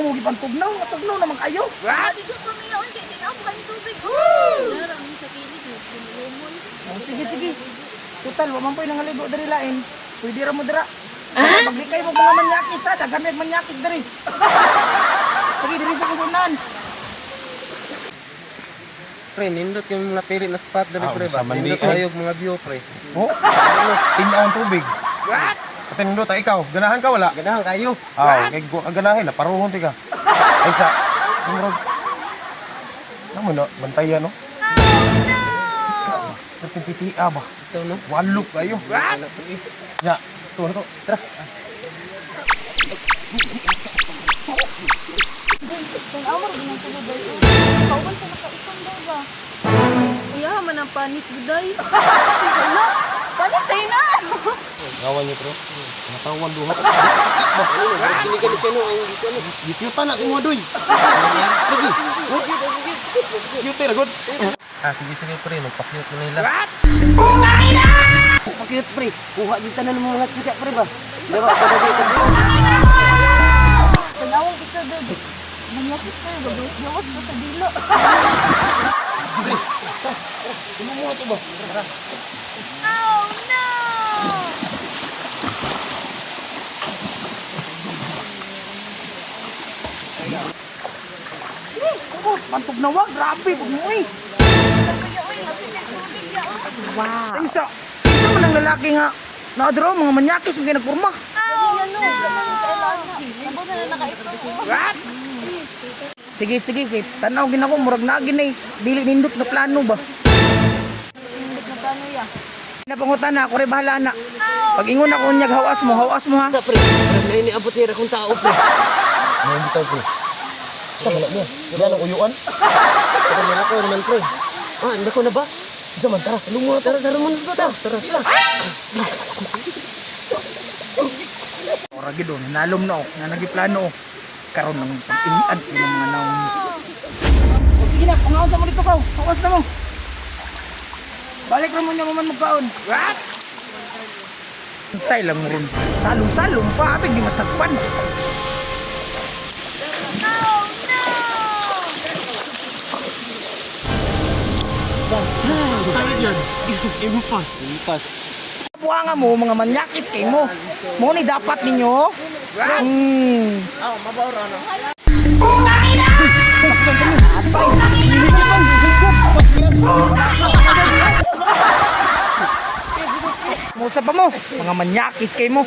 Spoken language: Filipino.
mo gipantugnaw, matugnaw naman kayo. Adi ko tumiyaw, hindi din ako kami tubig. Rin sa kilig, lumon. Oh, sige, sige. Total, waman po yung nangaligo dari lain. Pwede ra mo dira. Ah? Maglikay mo mga manyakis ha, daghan may manyakis dari. sige, diri sa kusunan. Pre, nindot yung mga pili na spot dali Ah, pre ba? Nindot tayo mga view pre. Oh, tingnan ang tubig. What? Katindot ta ikaw, ganahan ka wala? Ganahan kayo. Ah, kay ganahin na paruhon ti ka. Ay sa tumurog. Namo na bantayan no. Pitia ba? Ito no. Walok kayo. Eh. Ya, to to. Tara. Kung awar din ang tulog ay sa nakaikon daw ba? Iya man ang panik guday. Wala. Panik tayo na. Ngawan niyo bro. Natawan duha. Hindi ka ni siya no. Ang dito no. Gipyutan na si mo doy. Lagi. Cute ra good. Ah, sige sige pre, magpa-cute mo nila. Pakit pre, kuha din tanan mo mga chika pre ba? Diba, pada dito. Panawang isa doon. Manyakis kayo, gawas pa sa dilo. Oh, pantugnawag, grabe, pag mo eh. Wow. Isa, isa man ang lalaki nga. Naadro, mga manyakis, mga nagpurma. Sige, sige, kay tanaw gin ako, murag na gin eh. Dili nindot na plano ba? Napangutan na, ako rin bahala na. Pag ingon ako nyag hawas mo, hawas mo ha. Pre, pre may niabot ni akong tao pre. Mo bitaw pre. Sa wala mo. Wala nang uyuan. Kada na ako naman pre. Ah, anda ko na ba? Zaman tara sa lungo, tara sa rumon to ta. Tara, tara. Ora gid on, nalom na ako, nga nagiplano ako. Karon nang pag-inian ko ng mga naong. O sige na, pangaon sa mo dito ka, hawas na mo. Balik ra mo niya man magkaon. What? Tay lang mo ron. Salong-salong pa, abig di masagpan. Impas, impas. Buanga mo, mga manyakis kay mo. Mo ni dapat ninyo. Hmm. Ah, mabawra no. Musa pa mo, mga manyakis kay mo.